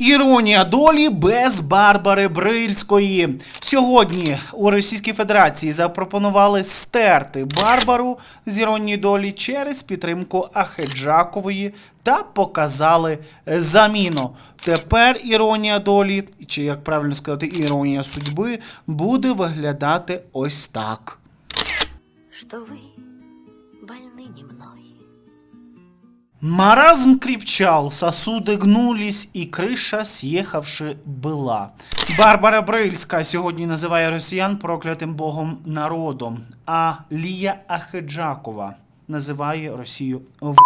Іронія долі без Барбари Брильської. Сьогодні у Російській Федерації запропонували стерти Барбару з іронії долі через підтримку Ахеджакової та показали заміну. Тепер іронія долі, чи як правильно сказати, іронія судьби, буде виглядати ось так. что вы больны не мной. Маразм крепчал, сосуды гнулись, і криша, з'їхавши, била. Барбара Брильська сьогодні називає росіян проклятим богом народом, а Лія Ахеджакова називає Росію в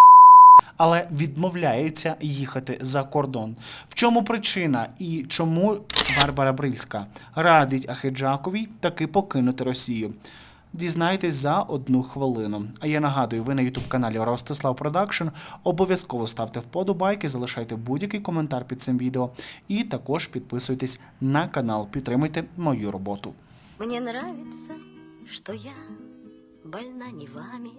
але відмовляється їхати за кордон. В чому причина і чому Барбара Брильська радить Ахеджаковій таки покинути Росію? Дізнайтесь за одну хвилину. А я нагадую, ви на ютуб каналі Ростислав Продакшн. Обов'язково ставте вподобайки, залишайте будь-який коментар під цим відео. І також підписуйтесь на канал, підтримуйте мою роботу. Мне нравится, что я больна не вами.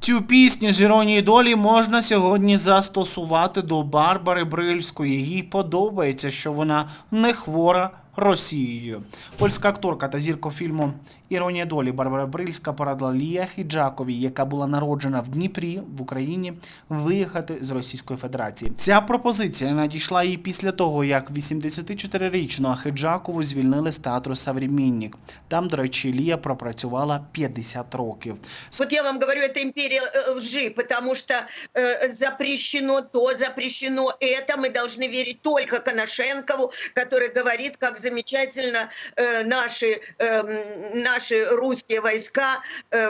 Цю пісню з іронії долі можна сьогодні застосувати до Барбари Брильської. Їй подобається, що вона не хвора Росією. Польська акторка та зірка фільму Іронія долі Барбара Брильська порадила Лія Хіджаковій, яка була народжена в Дніпрі в Україні, виїхати з Російської Федерації. Ця пропозиція надійшла їй після того, як 84-річну Хіджакову звільнили з театру Савріміннік. Там, до речі, Лія пропрацювала 50 років. Вот я вам говорю, это империя э, лжи, потому что э, запрещено то, запрещено это. Мы должны верить только Коношенкову, который говорит, как замечательно э, наши, э, Наши русские войска э,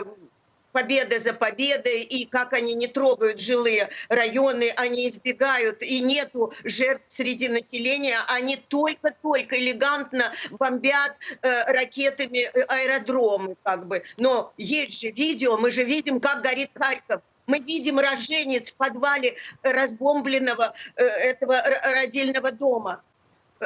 победа за победой, и как они не трогают жилые районы, они избегают, и нету жертв среди населения, они только-только элегантно бомбят э, ракетами э, аэродромы, как бы. Но есть же видео, мы же видим, как горит Харьков. Мы видим роженец в подвале э, разбомбленного э, этого родильного дома.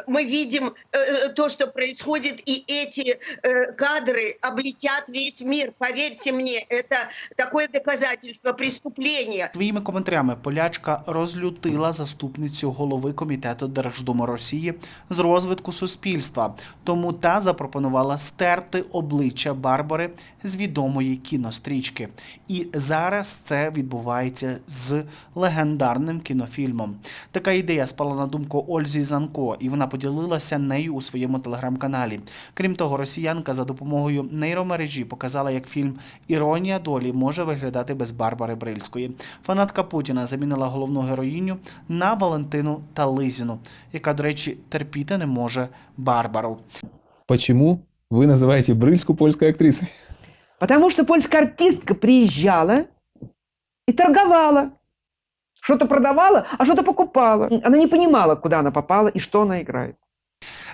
Мы видим э, э, то, что происходит, и эти э, кадры облетят весь мир. Поверьте мне, это такое доказательство преступления. Своїми коментарями полячка розлютила заступницю голови комітету Держдуми Росії з розвитку суспільства. Тому та запропонувала стерти обличчя Барбари з відомої кінострічки. І зараз це відбувається з легендарним кінофільмом. Така ідея спала на думку Ользі Занко, і вона поділилася нею у своєму телеграм-каналі. Крім того, росіянка за допомогою нейромережі показала, як фільм Іронія долі може виглядати без Барбари Брильської. Фанатка Путіна замінила головну героїню на Валентину Тализіну, яка, до речі, терпіти не може Барбару. Почему вы называете Брыльску польской актрисой? Потому что польская артистка приезжала и торговала. Что-то продавала, а что-то покупала. Она не понимала, куда она попала и что она играет.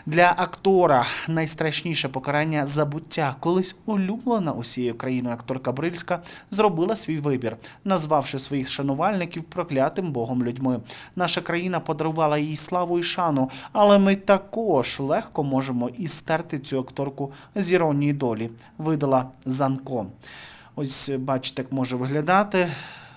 Для актора найстрашніше покарання забуття. Колись улюблена усією країною акторка Брильська зробила свій вибір, назвавши своїх шанувальників проклятим богом людьми. Наша країна подарувала їй славу і шану, але ми також легко можемо і стерти цю акторку з іронії долі. Видала Занко. Ось бачите, як може виглядати.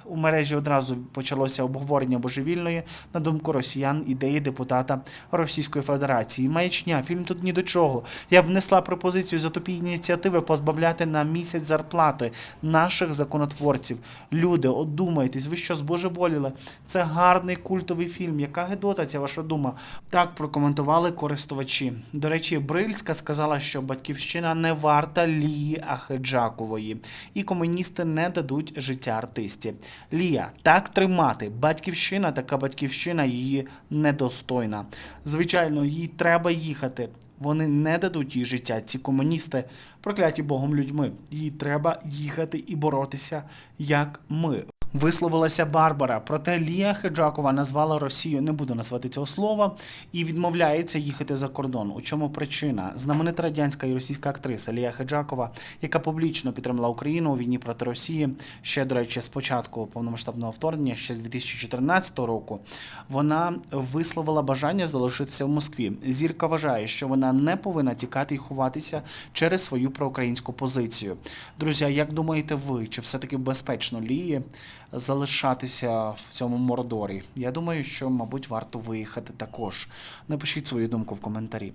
У мережі одразу почалося обговорення божевільної, на думку росіян, ідеї депутата Російської Федерації. Маячня, фільм тут ні до чого. Я б внесла пропозицію за тупі ініціативи позбавляти на місяць зарплати наших законотворців. Люди, одумайтесь, ви що збожеволіли? Це гарний культовий фільм. Яка гедота ця ваша дума? Так прокоментували користувачі. До речі, Брильська сказала, що батьківщина не варта Лії Ахеджакової, і комуністи не дадуть життя артисті. Лія, так тримати. Батьківщина, така батьківщина її недостойна. Звичайно, їй треба їхати. Вони не дадуть їй життя. Ці комуністи прокляті Богом людьми. Їй треба їхати і боротися, як ми. Висловилася Барбара, проте Лія Хеджакова назвала Росію, не буду назвати цього слова, і відмовляється їхати за кордон. У чому причина? Знаменита радянська і російська актриса Лія Хеджакова, яка публічно підтримала Україну у війні проти Росії, ще, до речі, з початку повномасштабного вторгнення, ще з 2014 року, вона висловила бажання залишитися в Москві. Зірка вважає, що вона не повинна тікати і ховатися через свою проукраїнську позицію. Друзі, як думаєте ви, чи все-таки безпечно Лії залишатися в цьому мордорі. Я думаю, що, мабуть, варто виїхати також. Напишіть свою думку в коментарі.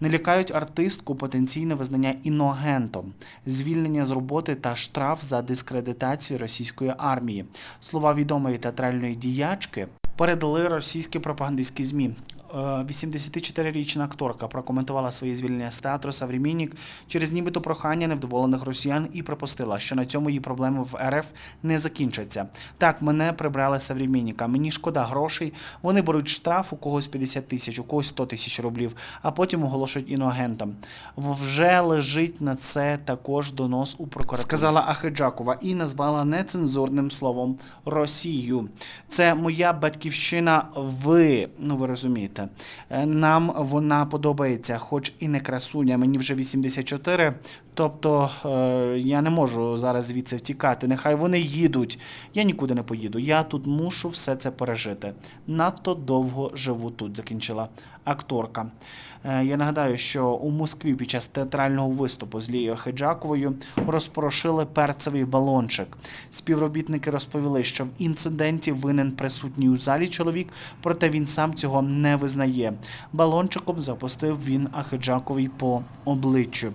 Не лякають артистку потенційне визнання іноагентом, звільнення з роботи та штраф за дискредитацію російської армії. Слова відомої театральної діячки передали російські пропагандистські ЗМІ. Е, 84-річна акторка прокоментувала своє звільнення з театру Саврімінік через нібито прохання невдоволених росіян і припустила, що на цьому її проблеми в РФ не закінчаться. Так, мене прибрали Саврімініка. Мені шкода грошей. Вони беруть штраф у когось 50 тисяч, у когось 100 тисяч рублів, а потім оголошують іноагентам. Вже лежить на це також донос у прокуратуру. Сказала Ахеджакова і назвала нецензурним словом Росію. Це моя батьківщина. Ви ну ви розумієте. Е, Нам вона подобається, хоч і не красуня. Мені вже 84, Тобто е, я не можу зараз звідси втікати. Нехай вони їдуть. Я нікуди не поїду. Я тут мушу все це пережити. Надто довго живу тут, закінчила акторка. Е, я нагадаю, що у Москві під час театрального виступу з Лією Хеджаковою розпорошили перцевий балончик. Співробітники розповіли, що в інциденті винен присутній у залі чоловік, проте він сам цього не визнає. Балончиком запустив він Ахеджаковій по обличчю.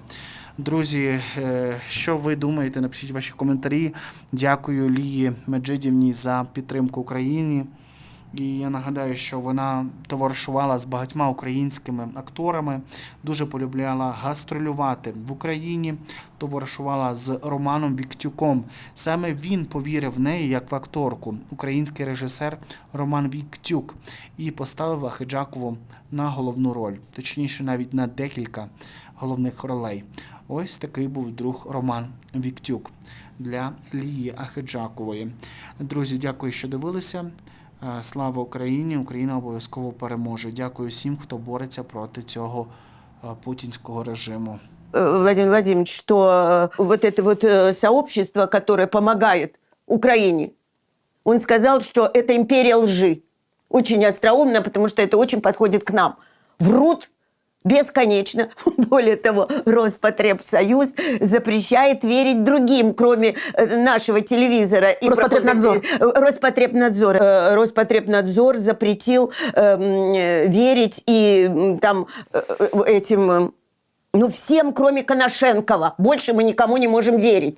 Друзі, е, що ви думаєте? Напишіть ваші коментарі. Дякую Лії Меджидівні за підтримку Україні. І я нагадаю, що вона товаришувала з багатьма українськими акторами, дуже полюбляла гастролювати в Україні, товаришувала з Романом Віктюком. Саме він повірив в неї як в акторку, український режисер Роман Віктюк, і поставив Ахеджакову на головну роль, точніше, навіть на декілька головних ролей. Ось такий був друг Роман Віктюк для Лії Ахеджакової. Друзі, дякую, що дивилися. Е, Слава Україні! Україна обов'язково переможе. Дякую всім, хто бореться проти цього е, путінського режиму. э, Владимир Владимирович, что э, вот это вот э, сообщество, которое помогает Украине, он сказал, что это империя лжи. Очень остроумно, потому что это очень подходит к нам. Врут бесконечно. Более того, Роспотребсоюз запрещает верить другим, кроме э, нашего телевизора. И Роспотребнадзор. Роспотребнадзор. Э, Роспотребнадзор запретил эм, э, верить и там э, этим... э, ну, всем, кроме Коношенкова. Больше мы никому не можем верить.